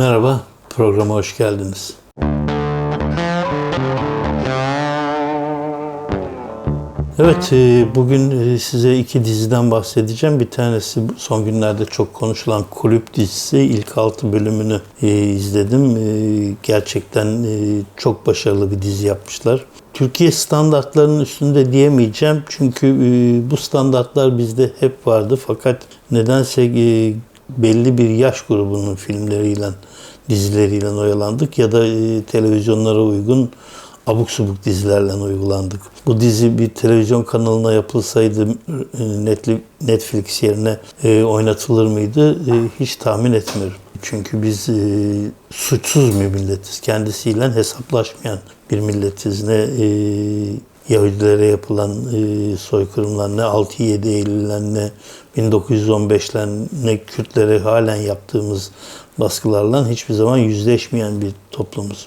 Merhaba, programa hoş geldiniz. Evet, e, bugün e, size iki diziden bahsedeceğim. Bir tanesi son günlerde çok konuşulan Kulüp dizisi. İlk altı bölümünü e, izledim. Gerçekten çok başarılı bir dizi yapmışlar. Türkiye standartlarının üstünde diyemeyeceğim. Çünkü bu standartlar bizde hep vardı. Fakat nedense belli bir yaş grubunun filmleriyle, dizileriyle oyalandık ya da televizyonlara uygun abuk subuk dizilerle uygulandık. Bu dizi bir televizyon kanalına yapılsaydı e, Netflix yerine e, oynatılır mıydı e, hiç tahmin etmiyorum. Çünkü biz suçsuz bir milletiz. Kendisiyle hesaplaşmayan bir milletiz. Ne Yahudilere yapılan soykırımlar, ne 6-7 Eylül'ler, ne 1915'ler, ne Kürtlere halen yaptığımız baskılarla hiçbir zaman yüzleşmeyen bir toplumuz.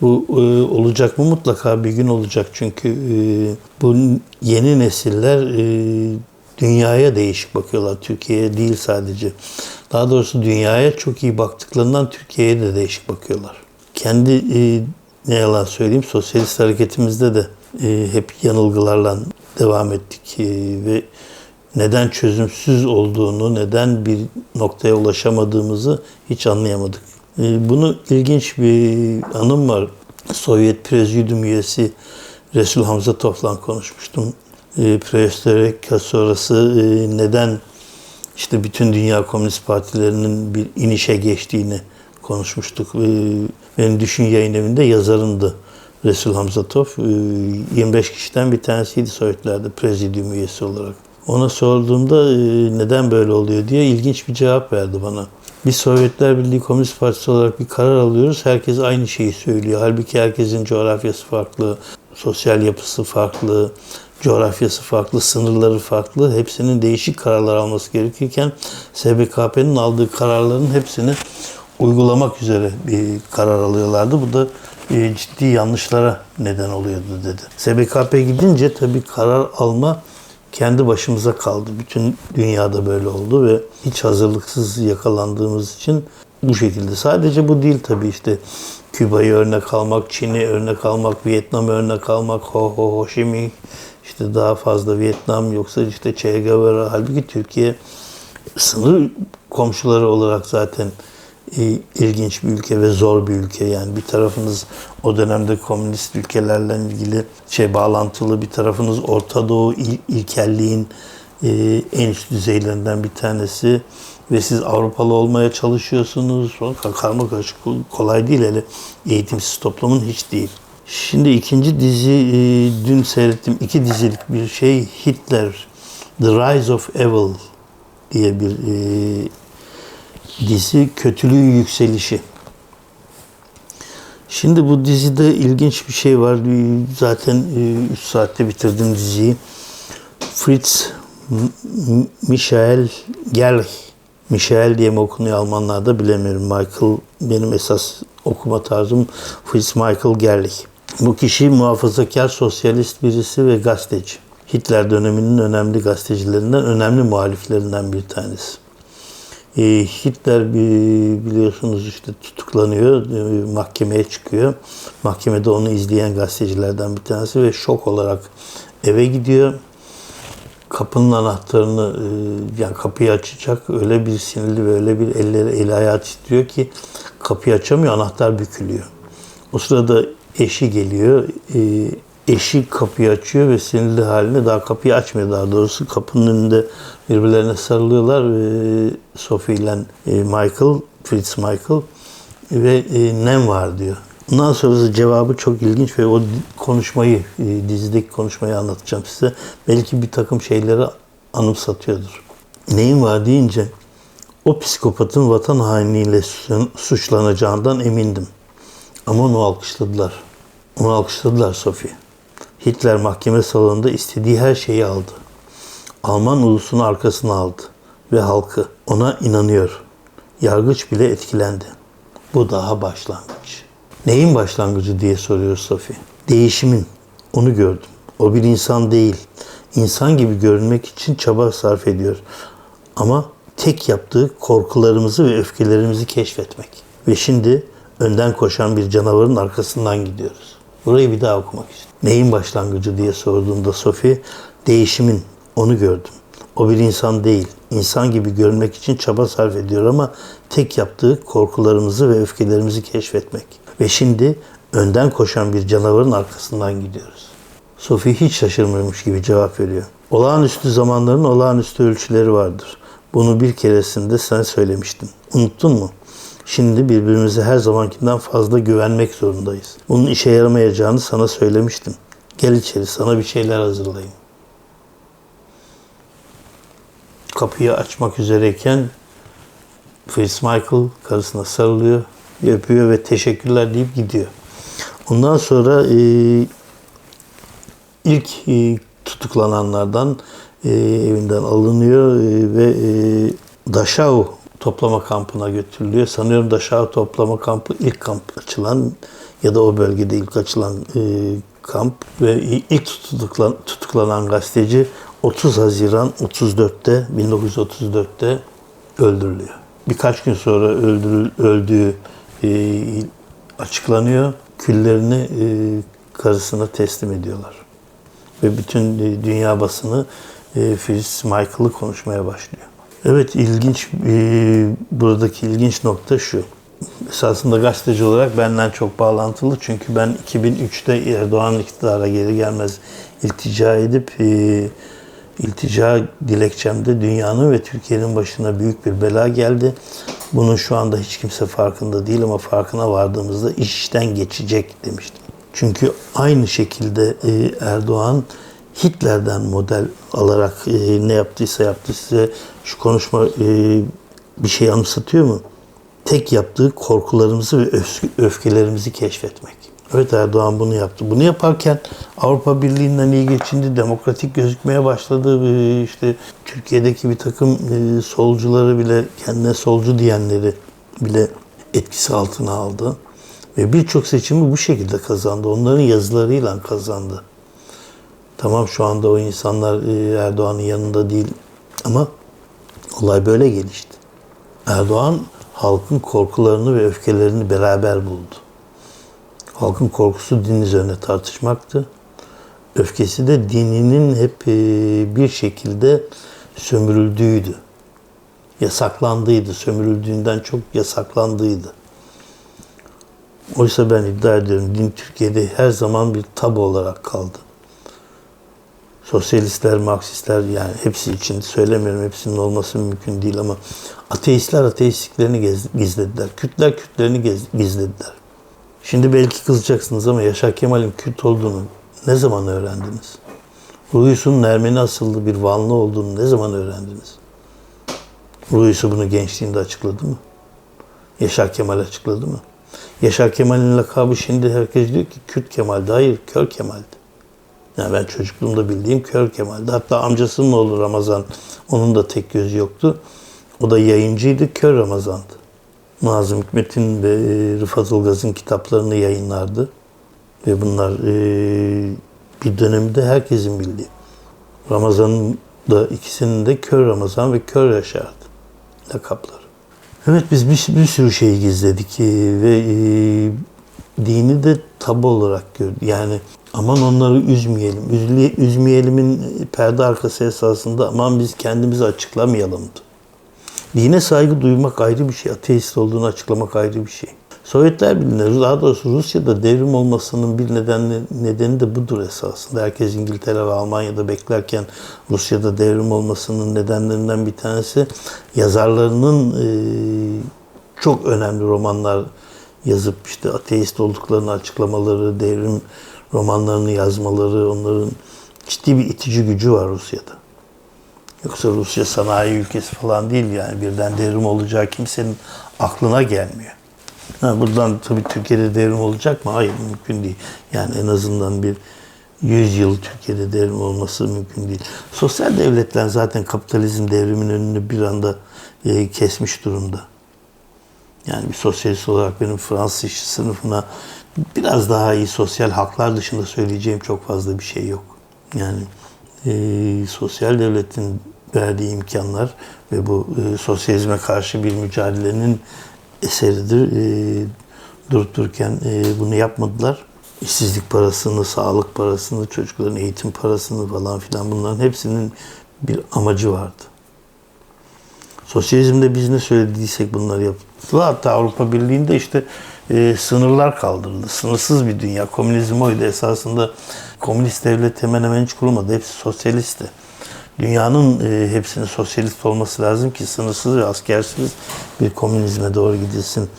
Bu e, olacak mı? Mutlaka bir gün olacak. Çünkü e, bu yeni nesiller e, dünyaya değişik bakıyorlar. Türkiye'ye değil sadece. Daha doğrusu dünyaya çok iyi baktıklarından Türkiye'ye de değişik bakıyorlar. Kendi e, ne yalan söyleyeyim sosyalist hareketimizde de e, hep yanılgılarla devam ettik e, ve neden çözümsüz olduğunu, neden bir noktaya ulaşamadığımızı hiç anlayamadık. Ee, bunu ilginç bir anım var. Sovyet Prezidyum üyesi Resul Hamza Toflan konuşmuştum. E, Perestroika sonrası e, neden işte bütün dünya komünist partilerinin bir inişe geçtiğini konuşmuştuk. E, benim Düşün Yayın Evi'nde yazarımdı Resul Hamza Tof. 25 kişiden bir tanesiydi Sovyetlerde prezidyum üyesi olarak. Ona sorduğumda neden böyle oluyor diye ilginç bir cevap verdi bana. Biz Sovyetler Birliği Komünist Partisi olarak bir karar alıyoruz. Herkes aynı şeyi söylüyor. Halbuki herkesin coğrafyası farklı, sosyal yapısı farklı, coğrafyası farklı, sınırları farklı. Hepsinin değişik kararlar alması gerekirken SBKP'nin aldığı kararların hepsini uygulamak üzere bir karar alıyorlardı. Bu da e, ciddi yanlışlara neden oluyordu dedi. SBKP gidince tabii karar alma kendi başımıza kaldı. Bütün dünyada böyle oldu ve hiç hazırlıksız yakalandığımız için bu şekilde. Sadece bu değil tabii işte Küba'yı örnek almak, Çin'i örnek almak, Vietnam'ı örnek almak, Ho Ho Ho Chi Minh, işte daha fazla Vietnam yoksa işte Che Guevara. Halbuki Türkiye sınır komşuları olarak zaten ilginç bir ülke ve zor bir ülke. Yani bir tarafınız o dönemde komünist ülkelerle ilgili şey bağlantılı, bir tarafınız Orta Doğu il, ilkelliğin e, en üst düzeylerinden bir tanesi ve siz Avrupalı olmaya çalışıyorsunuz. Karma karışık kolay değil hele eğitimsiz toplumun hiç değil. Şimdi ikinci dizi e, dün seyrettim. iki dizilik bir şey Hitler The Rise of Evil diye bir e, dizi Kötülüğün Yükselişi. Şimdi bu dizide ilginç bir şey var. Zaten 3 e, saatte bitirdim diziyi. Fritz Michael Gerlich. Michael diye mi okunuyor Almanlarda bilemiyorum. Michael benim esas okuma tarzım Fritz Michael Gerlich. Bu kişi muhafazakar sosyalist birisi ve gazeteci. Hitler döneminin önemli gazetecilerinden, önemli muhaliflerinden bir tanesi. E, Hitler biliyorsunuz işte tutuklanıyor, e, mahkemeye çıkıyor. Mahkemede onu izleyen gazetecilerden bir tanesi ve şok olarak eve gidiyor. Kapının anahtarını e, yani kapıyı açacak öyle bir sinirli ve öyle bir elleri el ayağı titriyor ki kapıyı açamıyor anahtar bükülüyor. O sırada eşi geliyor. Eşi kapıyı açıyor ve sinirli haline daha kapıyı açmıyor daha doğrusu kapının önünde birbirlerine sarılıyorlar. E, Sophie ile e, Michael, Fritz Michael ve e, nem var diyor. Ondan sonra cevabı çok ilginç ve o konuşmayı, e, dizideki konuşmayı anlatacağım size. Belki bir takım şeyleri anımsatıyordur. Neyin var deyince o psikopatın vatan hainliğiyle suçlanacağından emindim. Ama onu alkışladılar. Onu alkışladılar Sophie. Hitler mahkeme salonunda istediği her şeyi aldı. Alman ulusunu arkasına aldı ve halkı ona inanıyor. Yargıç bile etkilendi. Bu daha başlangıç. Neyin başlangıcı diye soruyor Sophie. Değişimin. Onu gördüm. O bir insan değil. İnsan gibi görünmek için çaba sarf ediyor. Ama tek yaptığı korkularımızı ve öfkelerimizi keşfetmek. Ve şimdi önden koşan bir canavarın arkasından gidiyoruz. Burayı bir daha okumak istiyorum. Neyin başlangıcı diye sorduğunda Sophie, değişimin, onu gördüm. O bir insan değil, insan gibi görünmek için çaba sarf ediyor ama tek yaptığı korkularımızı ve öfkelerimizi keşfetmek. Ve şimdi önden koşan bir canavarın arkasından gidiyoruz. Sophie hiç şaşırmıyormuş gibi cevap veriyor. Olağanüstü zamanların olağanüstü ölçüleri vardır. Bunu bir keresinde sen söylemiştin. Unuttun mu? Şimdi birbirimize her zamankinden fazla güvenmek zorundayız. Bunun işe yaramayacağını sana söylemiştim. Gel içeri sana bir şeyler hazırlayayım. Kapıyı açmak üzereyken Fritz Michael karısına sarılıyor, öpüyor ve teşekkürler deyip gidiyor. Ondan sonra e, ilk e, tutuklananlardan e, evinden alınıyor e, ve e, Dachau toplama kampına götürülüyor. Sanıyorum Dachau toplama kampı ilk kamp açılan ya da o bölgede ilk açılan e, kamp ve ilk tutuklan, tutuklanan gazeteci 30 Haziran 34'te 1934'te öldürülüyor. Birkaç gün sonra öldürül, öldüğü e, açıklanıyor. Küllerini e, karısına teslim ediyorlar. Ve bütün e, dünya basını e, Fritz Michael'ı konuşmaya başlıyor. Evet ilginç e, buradaki ilginç nokta şu. Esasında gazeteci olarak benden çok bağlantılı çünkü ben 2003'te Erdoğan iktidara geri gelmez iltica edip e, iltica dilekçemde dünyanın ve Türkiye'nin başına büyük bir bela geldi. Bunun şu anda hiç kimse farkında değil ama farkına vardığımızda iş işten geçecek demiştim. Çünkü aynı şekilde e, Erdoğan Hitler'den model alarak e, ne yaptıysa yaptı size şu konuşma e, bir şey anımsatıyor mu? Tek yaptığı korkularımızı ve öfkelerimizi keşfetmek. Evet Erdoğan bunu yaptı. Bunu yaparken Avrupa Birliği'nden iyi geçindi, demokratik gözükmeye başladı. E, işte Türkiye'deki bir takım e, solcuları bile, kendine solcu diyenleri bile etkisi altına aldı. Ve birçok seçimi bu şekilde kazandı. Onların yazılarıyla kazandı. Tamam şu anda o insanlar e, Erdoğan'ın yanında değil ama olay böyle gelişti. Erdoğan halkın korkularını ve öfkelerini beraber buldu. Halkın korkusu din üzerine tartışmaktı. Öfkesi de dininin hep e, bir şekilde sömürüldüğüydü. Yasaklandıydı. Sömürüldüğünden çok yasaklandıydı. Oysa ben iddia ediyorum din Türkiye'de her zaman bir tabu olarak kaldı. Sosyalistler, Marksistler yani hepsi için söylemiyorum hepsinin olması mümkün değil ama ateistler ateistliklerini gizlediler. Kürtler Kürtlerini gizlediler. Şimdi belki kızacaksınız ama Yaşar Kemal'in Kürt olduğunu ne zaman öğrendiniz? Ruhuyusun Ermeni asıllı bir Vanlı olduğunu ne zaman öğrendiniz? Ruhuyusu bunu gençliğinde açıkladı mı? Yaşar Kemal açıkladı mı? Yaşar Kemal'in lakabı şimdi herkes diyor ki Kürt Kemal'di. Hayır, Kör Kemal'di. Yani ben çocukluğumda bildiğim Kör Kemal'di. Hatta amcasının oğlu Ramazan, onun da tek gözü yoktu. O da yayıncıydı, Kör Ramazan'dı. Nazım Hikmet'in ve e, Rıfat Ilgaz'ın kitaplarını yayınlardı. Ve bunlar e, bir dönemde herkesin bildiği. Ramazan'ın da ikisinin de Kör Ramazan ve Kör Yaşar'dı lakapları. Evet biz bir, bir sürü şeyi gizledik e, ve dini de tabu olarak gördük. Yani aman onları üzmeyelim. Üzle, üzmeyelimin perde arkası esasında aman biz kendimizi açıklamayalımdı. Dine saygı duymak ayrı bir şey. Ateist olduğunu açıklamak ayrı bir şey. Sovyetler Birliği'nde, daha doğrusu Rusya'da devrim olmasının bir nedeni, nedeni de budur esasında. Herkes İngiltere ve Almanya'da beklerken Rusya'da devrim olmasının nedenlerinden bir tanesi yazarlarının e, çok önemli romanlar yazıp işte ateist olduklarını açıklamaları, devrim romanlarını yazmaları, onların ciddi bir itici gücü var Rusya'da. Yoksa Rusya sanayi ülkesi falan değil yani birden devrim olacağı kimsenin aklına gelmiyor. Ha, buradan tabii Türkiye'de devrim olacak mı? Hayır mümkün değil. Yani en azından bir 100 yıl Türkiye'de devrim olması mümkün değil. Sosyal devletler zaten kapitalizm devrimin önünü bir anda e, kesmiş durumda. Yani bir sosyalist olarak benim Fransız işçi sınıfına biraz daha iyi sosyal haklar dışında söyleyeceğim çok fazla bir şey yok. Yani e, sosyal devletin verdiği imkanlar ve bu e, sosyalizme karşı bir mücadelenin eseridir. E, durup dururken e, bunu yapmadılar. İşsizlik parasını, sağlık parasını, çocukların eğitim parasını falan filan bunların hepsinin bir amacı vardı. Sosyalizmde biz ne söylediysek bunları yaptılar. Hatta Avrupa Birliği'nde işte e, sınırlar kaldırıldı. Sınırsız bir dünya. Komünizm oydu. Esasında komünist devlet hemen hemen hiç kurulmadı. Hepsi sosyalistti. Dünyanın e, hepsinin sosyalist olması lazım ki sınırsız ve askersiz bir komünizme doğru gidilsin.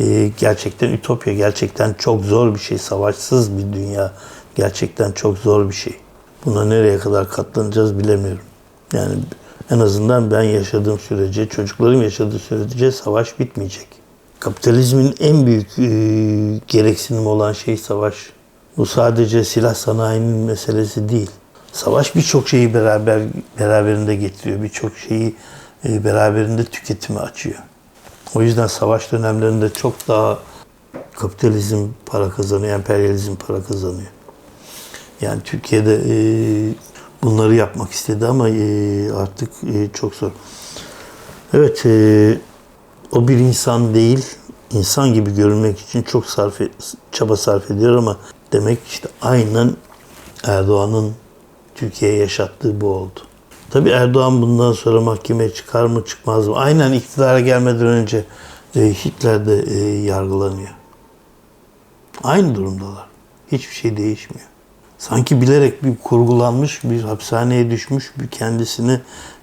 E, gerçekten ütopya, gerçekten çok zor bir şey. Savaşsız bir dünya. Gerçekten çok zor bir şey. Buna nereye kadar katlanacağız bilemiyorum. Yani en azından ben yaşadığım sürece, çocuklarım yaşadığı sürece savaş bitmeyecek. Kapitalizmin en büyük e, gereksinimi olan şey savaş. Bu sadece silah sanayinin meselesi değil. Savaş birçok şeyi beraber beraberinde getiriyor. Birçok şeyi e, beraberinde tüketimi açıyor. O yüzden savaş dönemlerinde çok daha kapitalizm para kazanıyor, emperyalizm para kazanıyor. Yani Türkiye'de e, bunları yapmak istedi ama e, artık e, çok zor. Evet, e, o bir insan değil, insan gibi görünmek için çok sarf çaba sarf ediyor ama demek işte aynen Erdoğan'ın Türkiye'ye yaşattığı bu oldu. Tabi Erdoğan bundan sonra mahkemeye çıkar mı çıkmaz mı? Aynen iktidara gelmeden önce e, Hitler de e, yargılanıyor. Aynı durumdalar. Hiçbir şey değişmiyor. Sanki bilerek bir kurgulanmış, bir hapishaneye düşmüş, bir kendisini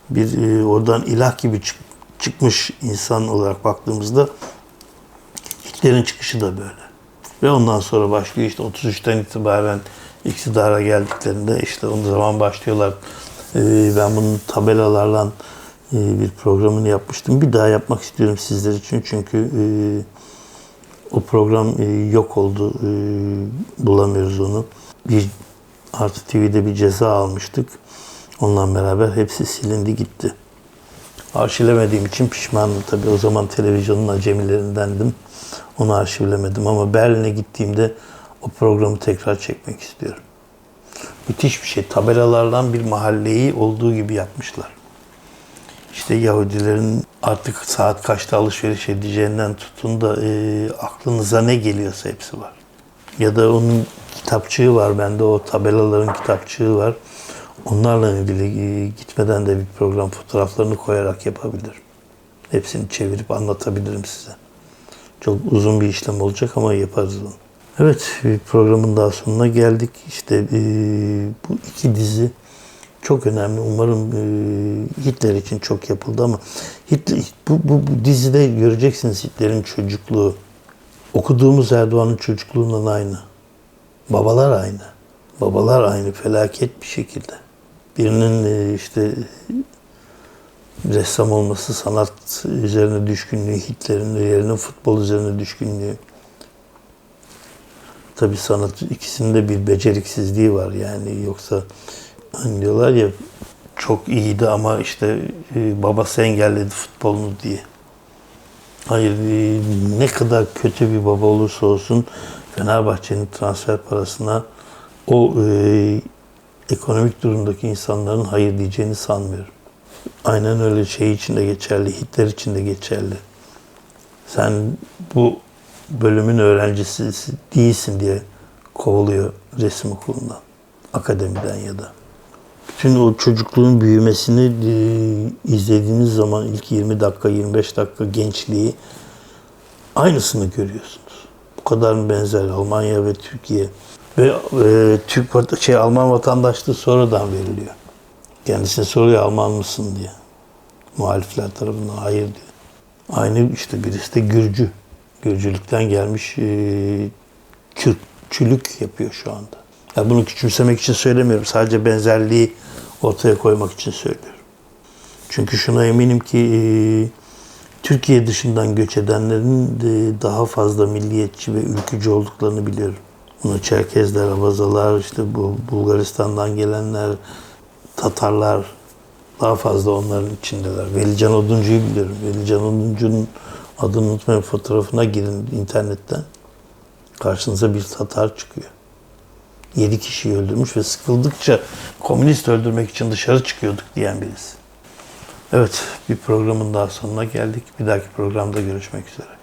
bir e, oradan ilah gibi çık, çıkmış insan olarak baktığımızda Hitler'in çıkışı da böyle. Ve ondan sonra başlıyor işte 33'ten itibaren iktidara geldiklerinde işte o zaman başlıyorlar. Ee, ben bunun tabelalarla e, bir programını yapmıştım. Bir daha yapmak istiyorum sizler için çünkü e, o program e, yok oldu. Bulamıyoruz onu. Bir Artı TV'de bir ceza almıştık. Onunla beraber hepsi silindi gitti. Arşivlemediğim için pişmanım tabii. O zaman televizyonun acemilerindendim. Onu arşivlemedim ama Berlin'e gittiğimde o programı tekrar çekmek istiyorum. Müthiş bir şey. Tabelalardan bir mahalleyi olduğu gibi yapmışlar. İşte Yahudilerin artık saat kaçta alışveriş edeceğinden tutun da e, aklınıza ne geliyorsa hepsi var. Ya da onun kitapçığı var bende. O tabelaların kitapçığı var. Onlarla ilgili e, gitmeden de bir program fotoğraflarını koyarak yapabilirim. Hepsini çevirip anlatabilirim size. Çok uzun bir işlem olacak ama yaparız onu. Evet, programın daha sonuna geldik. İşte e, bu iki dizi çok önemli. Umarım e, Hitler için çok yapıldı ama Hitler, bu, bu, bu dizide göreceksiniz Hitler'in çocukluğu. Okuduğumuz Erdoğan'ın çocukluğundan aynı. Babalar aynı. Babalar aynı felaket bir şekilde. Birinin e, işte ressam olması, sanat üzerine düşkünlüğü, Hitler'in yerine futbol üzerine düşkünlüğü. Tabi sanat ikisinde bir beceriksizliği var yani yoksa hani diyorlar ya çok iyiydi ama işte e, babası engelledi futbolunu diye. Hayır e, ne kadar kötü bir baba olursa olsun Fenerbahçe'nin transfer parasına o e, ekonomik durumdaki insanların hayır diyeceğini sanmıyorum. Aynen öyle şey için de geçerli, Hitler için de geçerli. Sen bu bölümün öğrencisi değilsin diye kovuluyor resim okulundan, akademiden ya da. Bütün o çocukluğun büyümesini e, izlediğiniz zaman ilk 20 dakika, 25 dakika gençliği aynısını görüyorsunuz. Bu kadar mı benzer Almanya ve Türkiye? Ve e, Türk şey Alman vatandaşlığı sonradan veriliyor. Kendisine soruyor Alman mısın diye. Muhalifler tarafından hayır diyor. Aynı işte birisi de Gürcü. Gürcülükten gelmiş e, Kürtçülük yapıyor şu anda. Ya bunu küçümsemek için söylemiyorum. Sadece benzerliği ortaya koymak için söylüyorum. Çünkü şuna eminim ki e, Türkiye dışından göç edenlerin de daha fazla milliyetçi ve ülkücü olduklarını biliyorum. Bunu Çerkezler, Abazalar, işte bu Bulgaristan'dan gelenler, Tatarlar daha fazla onların içindeler. Velican Oduncu'yu biliyorum. Velican Oduncu'nun adını unutmayın fotoğrafına girin internetten. Karşınıza bir Tatar çıkıyor. Yedi kişiyi öldürmüş ve sıkıldıkça komünist öldürmek için dışarı çıkıyorduk diyen birisi. Evet, bir programın daha sonuna geldik. Bir dahaki programda görüşmek üzere.